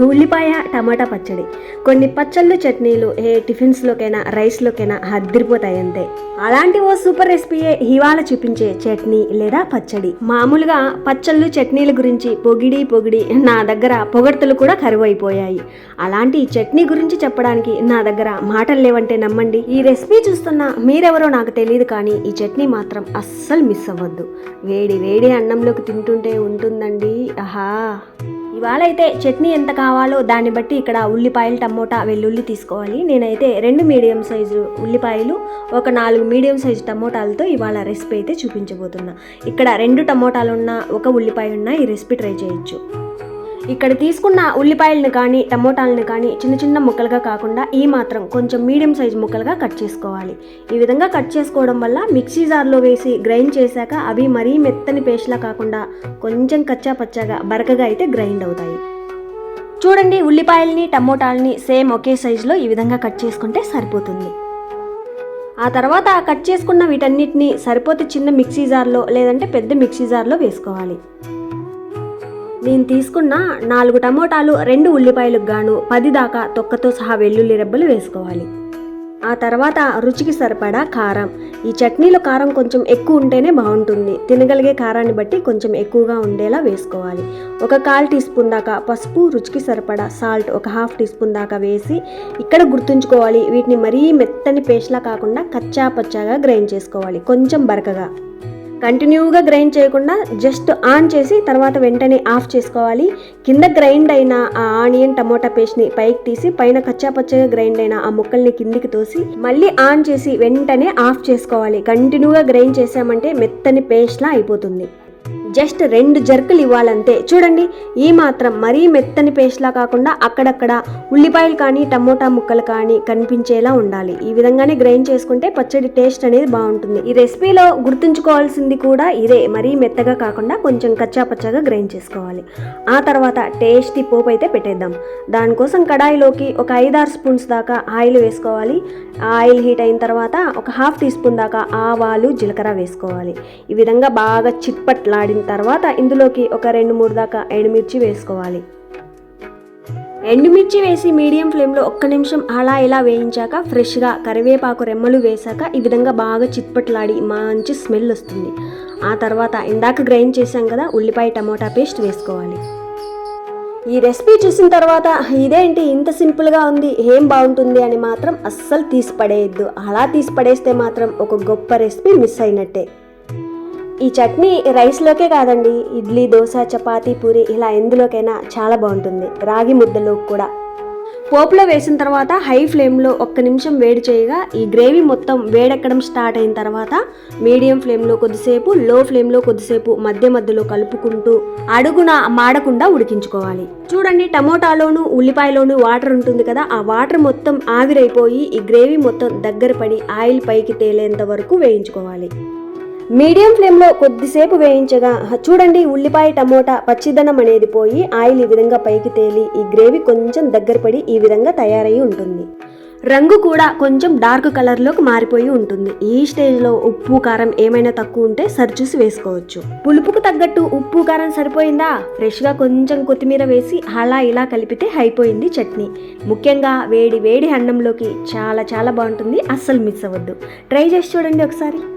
ఉల్లిపాయ టమాటా పచ్చడి. కొన్ని పచ్చళ్ళు చట్నీలు ఏ టిఫిన్స్లోకైనా రైస్లోకైనా హద్దిరిపోతాయి అంతే. అలాంటి ఓ సూపర్ రెసిపీయే ఇవాళ చూపించే చట్నీ లేదా పచ్చడి. మామూలుగా పచ్చళ్ళు చట్నీల గురించి పొగిడి పొగిడి నా దగ్గర పొగడ్తలు కూడా కరువైపోయాయి. అలాంటి చట్నీ గురించి చెప్పడానికి నా దగ్గర మాటలు లేవంటే నమ్మండి. ఈ రెసిపీ చూస్తున్న మీరెవరో నాకు తెలియదు కానీ ఈ చట్నీ మాత్రం అస్సలు మిస్ అవ్వద్దు. వేడి వేడి అన్నంలోకి తింటుంటే ఉంటుందండి. ఆహా! ఇవాళ అయితే చట్నీ ఎంత కావాలో దాన్ని బట్టి ఇక్కడ ఉల్లిపాయలు టమోటా వెల్లుల్లి తీసుకోవాలి. నేనైతే రెండు మీడియం సైజు ఉల్లిపాయలు ఒక నాలుగు మీడియం సైజు టమోటాలతో ఇవాళ రెసిపీ అయితే చూపించబోతున్నా. ఇక్కడ రెండు టమోటాలు ఉన్న ఒక ఉల్లిపాయ ఉన్న ఈ రెసిపీ ట్రై చేయొచ్చు. ఇక్కడ తీసుకున్న ఉల్లిపాయలను కానీ టమోటాలను కానీ చిన్న చిన్న ముక్కలుగా కాకుండా ఈ మాత్రం కొంచెం మీడియం సైజ్ ముక్కలుగా కట్ చేసుకోవాలి. ఈ విధంగా కట్ చేసుకోవడం వల్ల మిక్సీ జార్లో వేసి గ్రైండ్ చేశాక అవి మరీ మెత్తని పేస్ట్లా కాకుండా కొంచెం కచ్చా పచ్చాగా బరకగా అయితే గ్రైండ్ అవుతాయి. చూడండి ఉల్లిపాయల్ని టమోటాలని సేమ్ ఒకే సైజులో ఈ విధంగా కట్ చేసుకుంటే సరిపోతుంది. ఆ తర్వాత కట్ చేసుకున్న వీటన్నిటిని సరిపోతే చిన్న మిక్సీ జార్లో లేదంటే పెద్ద మిక్సీ జార్లో వేసుకోవాలి. నేను తీసుకున్న నాలుగు టమోటాలు రెండు ఉల్లిపాయలకు గాను పది దాకా తొక్కతో సహా వెల్లుల్లి రెబ్బలు వేసుకోవాలి. ఆ తర్వాత రుచికి సరిపడా కారం. ఈ చట్నీలో కారం కొంచెం ఎక్కువ ఉంటేనే బాగుంటుంది. తినగలిగే కారాన్ని బట్టి కొంచెం ఎక్కువగా ఉండేలా వేసుకోవాలి. ఒక కాల్ టీ స్పూన్ దాకా పసుపు రుచికి సరిపడా సాల్ట్ ఒక హాఫ్ టీ స్పూన్ దాకా వేసి ఇక్కడ గుర్తుంచుకోవాలి. వీటిని మరీ మెత్తని పేస్ట్లా కాకుండా కచ్చా పచ్చాగా గ్రైండ్ చేసుకోవాలి. కొంచెం బరకగా. కంటిన్యూగా గ్రైండ్ చేయకుండా జస్ట్ ఆన్ చేసి తర్వాత వెంటనే ఆఫ్ చేసుకోవాలి. కింద గ్రైండ్ అయిన ఆ ఆనియన్ టమోటా పేస్ట్ని పైకి తీసి పైన కచ్చా పచ్చగా గ్రైండ్ అయిన ఆ ముక్కల్ని కిందికి తోసి మళ్ళీ ఆన్ చేసి వెంటనే ఆఫ్ చేసుకోవాలి. కంటిన్యూగా గ్రైండ్ చేసామంటే మెత్తని పేస్ట్లా అయిపోతుంది. జస్ట్ రెండు జర్కులు ఇవ్వాలంతే. చూడండి ఈ మాత్రం మరీ మెత్తని పేస్ట్లా కాకుండా అక్కడక్కడ ఉల్లిపాయలు కానీ టమోటా ముక్కలు కానీ కనిపించేలా ఉండాలి. ఈ విధంగానే గ్రైండ్ చేసుకుంటే పచ్చడి టేస్ట్ అనేది బాగుంటుంది. ఈ రెసిపీలో గుర్తుంచుకోవాల్సింది కూడా ఇదే. మరీ మెత్తగా కాకుండా కొంచెం కచ్చా పచ్చగా గ్రైండ్ చేసుకోవాలి. ఆ తర్వాత టేస్టీ పోపు అయితే పెట్టేద్దాం. దానికోసం కడాయిలోకి ఒక ఐదారు స్పూన్స్ దాకా ఆయిల్ వేసుకోవాలి. ఆయిల్ హీట్ అయిన తర్వాత ఒక హాఫ్ టీ స్పూన్ దాకా ఆవాలు జీలకర్ర వేసుకోవాలి. ఈ విధంగా బాగా చిట్పట్లాడిన తర్వాత ఇందులోకి ఒక రెండు మూడు దాకా ఎండుమిర్చి వేసుకోవాలి. ఎండుమిర్చి వేసి మీడియం ఫ్లేమ్లో ఒక్క నిమిషం అలా ఇలా వేయించాక ఫ్రెష్గా కరివేపాకు రెమ్మలు వేశాక ఈ విధంగా బాగా చిట్పట్లాడి మంచి స్మెల్ వస్తుంది. ఆ తర్వాత ఇందాక గ్రైండ్ చేసాం కదా ఉల్లిపాయ టమోటా పేస్ట్ వేసుకోవాలి. ఈ రెసిపీ చూసిన తర్వాత ఇదేంటి ఇంత సింపుల్గా ఉంది ఏం బాగుంటుంది అని మాత్రం అస్సలు తీసి పడేయద్దు అలా తీసి పడేస్తే మాత్రం ఒక గొప్ప రెసిపీ మిస్ అయినట్టే. ఈ చట్నీ రైస్లోకే కాదండి ఇడ్లీ దోశ చపాతీ పూరి ఇలా ఎందులోకైనా చాలా బాగుంటుంది రాగి ముద్దలో కూడా. పోపులో వేసిన తర్వాత హై ఫ్లేమ్లో ఒక్క నిమిషం వేడి చేయగా ఈ గ్రేవీ మొత్తం వేడెక్కడం స్టార్ట్ అయిన తర్వాత మీడియం ఫ్లేమ్లో కొద్దిసేపు లో ఫ్లేమ్లో కొద్దిసేపు మధ్య మధ్యలో కలుపుకుంటూ అడుగున మాడకుండా ఉడికించుకోవాలి. చూడండి టమోటాలోను ఉల్లిపాయలోను వాటర్ ఉంటుంది కదా ఆ వాటర్ మొత్తం ఆవిరైపోయి ఈ గ్రేవీ మొత్తం దగ్గర పడి ఆయిల్ పైకి తేలేంత వరకు వేయించుకోవాలి. మీడియం ఫ్లేమ్లో కొద్దిసేపు వేయించగా చూడండి ఉల్లిపాయ టమోటా పచ్చిదనం అనేది పోయి ఆయిల్ ఈ విధంగా పైకి తేలి ఈ గ్రేవీ కొంచెం దగ్గర పడి ఈ విధంగా తయారై ఉంటుంది. రంగు కూడా కొంచెం డార్క్ కలర్లోకి మారిపోయి ఉంటుంది. ఈ స్టేజ్లో ఉప్పు కారం ఏమైనా తక్కువ ఉంటే సరిచూసి వేసుకోవచ్చు. పులుపుకు తగ్గట్టు ఉప్పు కారం సరిపోయిందా? ఫ్రెష్గా కొంచెం కొత్తిమీర వేసి అలా ఇలా కలిపితే అయిపోయింది చట్నీ. ముఖ్యంగా వేడి వేడి అన్నంలోకి చాలా చాలా బాగుంటుంది. అస్సలు మిస్ అవ్వద్దు. ట్రై చేసి చూడండి ఒకసారి.